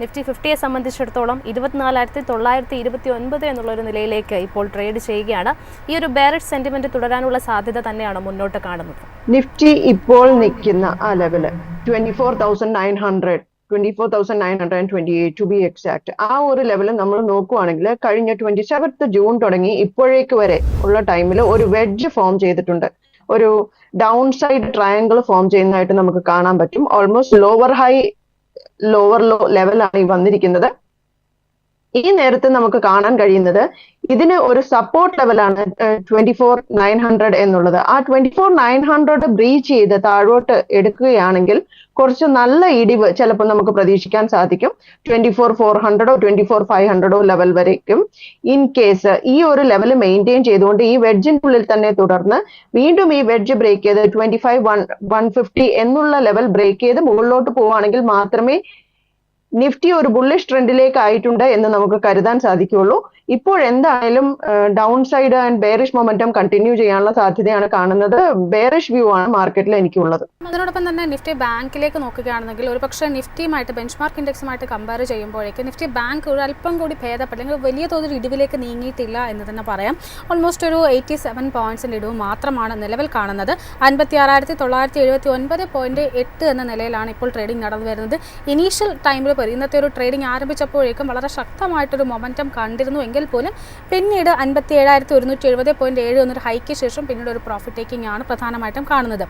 Nifty ഫിഫ്റ്റിയെ സംബന്ധിച്ചിടത്തോളം ഇരുപത്തിനാലായിരത്തി തൊള്ളായിരത്തി ഇരുപത്തി ഒൻപത് എന്നുള്ള ഒരു നിലയിലേക്ക് ഇപ്പോൾ ട്രേഡ് ചെയ്യുകയാണ്. ഈ ഒരു ബെയറിഷ് സെന്റിമെന്റ് തുടരാനുള്ള സാധ്യത തന്നെയാണ് മുന്നോട്ട് കാണുന്നത്. നിഫ്റ്റി ഇപ്പോൾ നിൽക്കുന്ന ആ level twenty four thousand nine hundred twenty four thousand nine hundred and twenty eight to be exact ആ ഒരു ലെവൽ നമ്മൾ നോക്കുവാണെങ്കിൽ കഴിഞ്ഞ ട്വന്റി സെവൻത്ത് ജൂൺ തുടങ്ങി ഇപ്പോഴേക്ക് വരെ ഉള്ള ടൈമിൽ ഒരു വെഡ്ജ് ഫോം ചെയ്തിട്ടുണ്ട്. ഒരു ഡൗൺ സൈഡ് ട്രയാങ്കിൾ ഫോം ചെയ്യുന്നതായിട്ട് നമുക്ക് കാണാൻ പറ്റും. Almost lower high lower low ലെവലാണ് ഈ വന്നിരിക്കുന്നത്. ഈ നേരത്തെ നമുക്ക് കാണാൻ കഴിയുന്നത് ഇതിന് ഒരു സപ്പോർട്ട് ലെവലാണ് ട്വന്റി ഫോർ നയൻ ഹൺഡ്രഡ് എന്നുള്ളത്. ആ twenty four nine hundred breach ചെയ്ത് താഴോട്ട് എടുക്കുകയാണെങ്കിൽ കുറച്ച് നല്ല ഇടിവ് ചിലപ്പോൾ നമുക്ക് പ്രതീക്ഷിക്കാൻ സാധിക്കും. ട്വന്റി ഫോർ ഫോർ ഹൺഡ്രഡോ ട്വന്റി ഫോർ ഫൈവ് ഹൺഡ്രഡോ ലെവൽ വരയ്ക്കും. ഇൻ കേസ് ഈ ഒരു ലെവൽ മെയിന്റെയിൻ ചെയ്തുകൊണ്ട് ഈ വെഡ്ജിനുള്ളിൽ തന്നെ തുടർന്ന് വീണ്ടും ഈ വെഡ്ജ് ബ്രേക്ക് ചെയ്ത് twenty five one one fifty എന്നുള്ള ലെവൽ ബ്രേക്ക് ചെയ്ത് മുകളിലോട്ട് പോവുകയാണെങ്കിൽ മാത്രമേ നിഫ്റ്റി ഒരു ബുള്ളിഷ് ട്രെൻഡിലേക്ക് ആയിട്ടുണ്ട് എന്ന് നമുക്ക് കരുതാൻ സാധിക്കുകയുള്ളൂ. ഇപ്പോൾ എന്തായാലും downside and bearish momentum continue ചെയ്യാനുള്ള സാധ്യതയാണ് കാണുന്നത്. ബെയറിഷ് വ്യൂ ആണ് മാർക്കറ്റിൽ എനിക്കുള്ളത്. അതിനോടൊപ്പം തന്നെ നിഫ്റ്റി ബാങ്കിലേക്ക് നോക്കുകയാണെങ്കിൽ ഒരു പക്ഷേ നിഫ്റ്റിയുമായിട്ട് ബെഞ്ച് മാർക്ക് ഇൻഡെക്സുമായിട്ട് കമ്പയർ ചെയ്യുമ്പോഴേക്ക് നിഫ്റ്റി ബാങ്ക് ഒരു അല്പം കൂടി ഭേദപ്പെട്ട അല്ലെങ്കിൽ വലിയ തോതിൽ ഇടിവിലേക്ക് നീങ്ങിയിട്ടില്ല എന്ന് തന്നെ പറയാം. ഓൾമോസ്റ്റ് ഒരു എയ്റ്റി സെവൻ പോയിന്റ്സിന്റെ ഇടിവ് മാത്രമാണ് നിലവിൽ കാണുന്നത്. അൻപത്തി ആറായിരത്തി തൊള്ളായിരത്തി എഴുപത്തി ഒൻപത് പോയിന്റ് എട്ട് എന്ന നിലയിലാണ് ഇപ്പോൾ ട്രേഡിംഗ് നടന്നു വരുന്നത് ഇനീഷ്യൽ ടൈമിൽ ഇന്നത്തെ ഒരു ട്രേഡിംഗ് ആരംഭിച്ചപ്പോഴേക്കും വളരെ ശക്തമായിട്ടൊരു മൊമെന്റം കണ്ടിരുന്നു. എങ്കിൽ പോലും പിന്നീട് അൻപത്തി ഏഴായിരത്തി ഒരുന്നൂറ്റി എഴുപത് പോയിന്റ് ഏഴ് എന്നൊരു ഹൈക്ക് ശേഷം പിന്നീട് ഒരു പ്രോഫിറ്റ് ടേക്കിംഗ് ആണ് പ്രധാനമായിട്ടും കാണുന്നത്.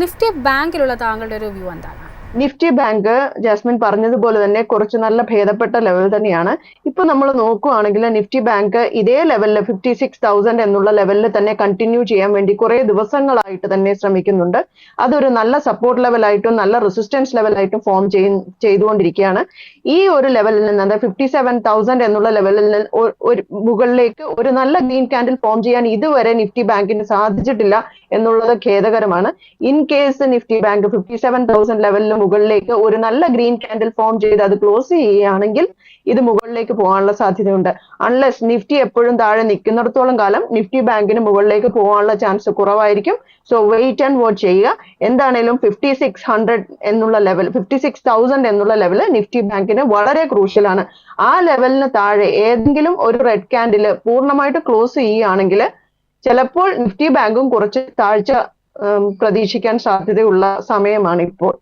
നിഫ്റ്റി ബാങ്കിലുള്ള താങ്കളുടെ ഒരു വ്യൂ എന്താണ്? നിഫ്റ്റി ബാങ്ക് ജാസ്മിൻ പറഞ്ഞതുപോലെ തന്നെ കുറച്ച് നല്ല ഭേദപ്പെട്ട ലെവൽ തന്നെയാണ്. ഇപ്പൊ നമ്മൾ നോക്കുകയാണെങ്കിൽ നിഫ്റ്റി ബാങ്ക് ഇതേ ലെവലിൽ ഫിഫ്റ്റി സിക്സ് തൗസൻഡ് എന്നുള്ള ലെവലിൽ തന്നെ കണ്ടിന്യൂ ചെയ്യാൻ വേണ്ടി കുറെ ദിവസങ്ങളായിട്ട് തന്നെ ശ്രമിക്കുന്നുണ്ട്. അതൊരു നല്ല സപ്പോർട്ട് ലെവലായിട്ടും നല്ല റെസിസ്റ്റൻസ് ലെവലായിട്ടും ഫോം ചെയ്തുകൊണ്ടിരിക്കുകയാണ്. ഈ ഒരു ലെവലിൽ നിന്ന് അതായത് ഫിഫ്റ്റി സെവൻ തൗസൻഡ് എന്നുള്ള ലെവലിൽ നിന്ന് ഒരു മുകളിലേക്ക് ഒരു നല്ല ഗ്രീൻ ക്യാൻഡിൽ ഫോം ചെയ്യാൻ ഇതുവരെ നിഫ്റ്റി ബാങ്കിന് സാധിച്ചിട്ടില്ല എന്നുള്ളത് ഖേദകരമാണ്. In case Nifty bank fifty seven thousand ലെവലിന് മുകളിലേക്ക് ഒരു നല്ല ഗ്രീൻ കാൻഡിൽ ഫോം ചെയ്ത് അത് ക്ലോസ് ചെയ്യുകയാണെങ്കിൽ ഇത് മുകളിലേക്ക് പോകാനുള്ള സാധ്യതയുണ്ട്. അൺലെസ് നിഫ്റ്റി എപ്പോഴും താഴെ നിൽക്കുന്നിടത്തോളം കാലം നിഫ്റ്റി ബാങ്കിന് മുകളിലേക്ക് പോകാനുള്ള ചാൻസ് കുറവായിരിക്കും. സോ വെയിറ്റ് ആൻഡ് വാച്ച് ചെയ്യുക. എന്താണേലും ഫിഫ്റ്റി സിക്സ് ഹൺഡ്രഡ് എന്നുള്ള ലെവൽ ഫിഫ്റ്റി സിക്സ് തൗസൻഡ് എന്നുള്ള ലെവൽ നിഫ്റ്റി ബാങ്കിന് വളരെ ക്രൂഷ്യലാണ് ആ ലെവലിന് താഴെ ഏതെങ്കിലും ഒരു റെഡ് ക്യാൻഡിൽ പൂർണമായിട്ട് ക്ലോസ് ചെയ്യുകയാണെങ്കിൽ ചിലപ്പോൾ നിഫ്റ്റി ബാങ്കും കുറച്ച് താഴ്ച പ്രതീക്ഷിക്കാൻ സാധ്യതയുള്ള സമയമാണ് ഇപ്പോൾ